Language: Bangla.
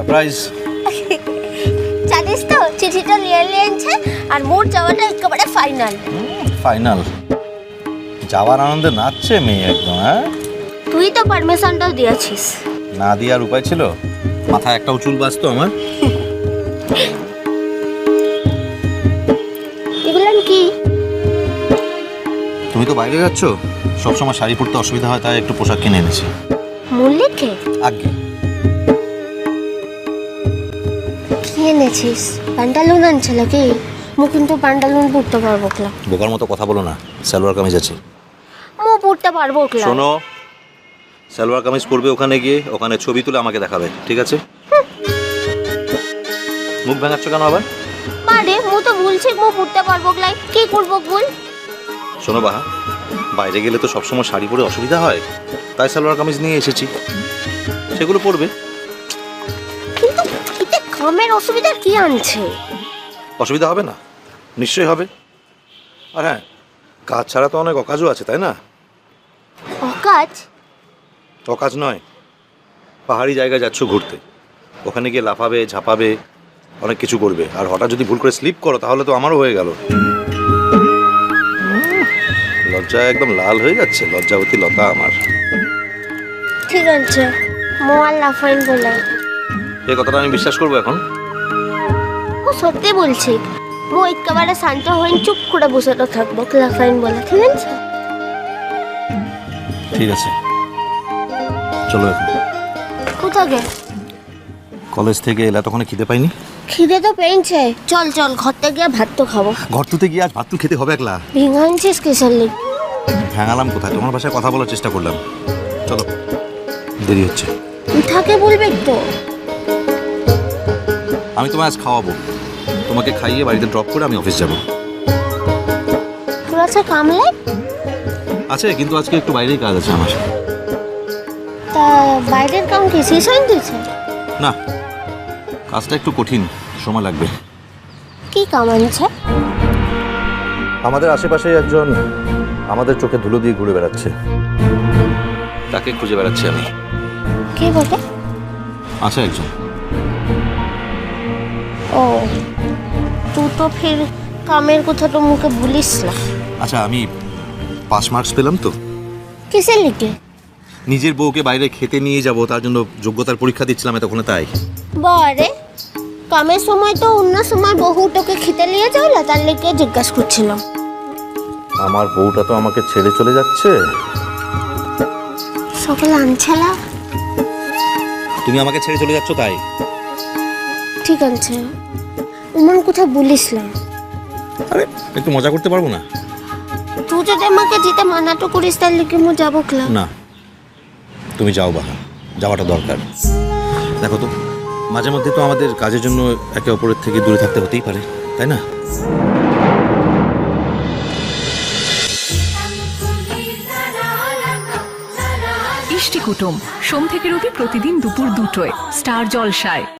সারপ্রাইজ জানিস তো চিঠিটা নিয়ে নিয়েছে আর মোর যাওয়াটা একেবারে ফাইনাল ফাইনাল যাওয়ার আনন্দে নাচছে মেয়ে একদম হ্যাঁ? তুই তো পারমিশনটাও দিয়েছিস। না দেওয়ার উপায় ছিল? মাথায় একটা উচুল বাজতো আমার। কি? তুমি তো বাইরে যাচ্ছ? সবসময় শাড়ি পরতে অসুবিধা হয় তাই একটু পোশাক কিনে এনেছি। মল্লিকে? আগে। এনেছিস? প্যান্টালুন আনছে নাকি? মু কিন্তু প্যান্টালুন পরতে পারব ক্লা বোকার মতো কথা বলো না সালোয়ার কামিজ আছে। মু পরতে পারব ক্লা শোনো সালোয়ার কামিজ পরবে ওখানে গিয়ে ওখানে ছবি তুলে আমাকে দেখাবে ঠিক আছে? মুখ ভাঙাচ্ছ কেন আবার? আরে মু তো বলছি মু পরতে পারব ক্লাই কি করব বল শোনো বাহা বাইরে গেলে তো সবসময় শাড়ি পরে অসুবিধা হয় তাই সালোয়ার কামিজ নিয়ে এসেছি। সেগুলো পরবে। কামের অসুবিধা কি আনছে? অসুবিধা হবে না। নিশ্চয়ই হবে। আর হ্যাঁ কাজ ছাড়া তো অনেক অকাজও আছে তাই না? অকাজ? অকাজ নয়। পাহাড়ি জায়গায় যাচ্ছ ঘুরতে। ওখানে গিয়ে লাফাবে ঝাঁপাবে অনেক কিছু করবে। আর হঠাৎ যদি ভুল করে স্লিপ করো তাহলে তো আমারও হয়ে গেল। লজ্জা একদম লাল হয়ে যাচ্ছে লজ্জাবতী লতা আমার। ঠিক আছে। মু আর লাফাইন বলে। এই কথাটা আমি বিশ্বাস করব এখন। ও সত্যি বলছি। একেবারে শান্ত হয়ে চুপ করে বসে তো থাকব লাফাইন বলে ঠিক আছে? ঠিক আছে। চলো এখন। কোথাকে কলেজ থেকে এলে তখন খিদে পাইনি? খিদে তো পেয়েছে। চল চল ঘরতে গিয়ে ভাত তো খাব। ঘর তুতে গিয়ে আজ ভাত তুল খেতে হবে একলা। ভেঙে আনছিস কিসের লিগ? ভ্যাঙালাম কোথায়? তোমার ভাষায় কথা বলার চেষ্টা করলাম। চলো দেরি হচ্ছে। উঠাকে বলবি তো? আমি তোমায় আজ খাওয়াবো। তোমাকে খাইয়ে বাড়িতে ড্রপ করে আমি অফিস যাব। তোর আছে কামলে আছে কিন্তু আজকে একটু বাইরেই কাজ আছে আমার। তা বাইরের কাম কি? শেষ হয়ে না কাজটা একটু কঠিন সময় লাগবে। কি কাম আনছে আমাদের আশেপাশে একজন আমাদের চোখে ধুলো দিয়ে ঘুরে বেড়াচ্ছে। তাকে খুঁজে বেড়াচ্ছি আমি। কে বটে? আছে একজন। ও তুই তো ফির কামের কথা তো মুখে বলিস না। আচ্ছা আমি পাস মার্কস পেলাম তো। কিসের লিগে? নিজের বউকে বাইরে খেতে নিয়ে যাব তার জন্য যোগ্যতার পরীক্ষা দিচ্ছিলাম এতক্ষণে তাই। বরে কামের সময় তো অন্য সময় বহু তোকে খেতে নিয়ে যাও না তার লিগে জিজ্ঞাসা করছিলাম। আমার বউটা তো আমাকে ছেড়ে চলে যাচ্ছে। সকালে আনছেলা? তুমি আমাকে ছেড়ে চলে যাচ্ছ তাই? ঠিক আছে। এমন কথা বলিস না। আরে একটু মজা করতে পারব না? তুই যদি আমাকে যেতে মানাটো করিস তার লিগে মু যাব ক্লাব না। তুমি যাও বাহা। যাওয়াটা দরকার। দেখো তো মাঝে মধ্যে তো আমাদের কাজের জন্য একে অপরের থেকে দূরে থাকতে হতেই পারে তাই না? ইষ্টি কুটুম সোম থেকে রবি প্রতিদিন দুপুর দুটোয় স্টার জলসায়।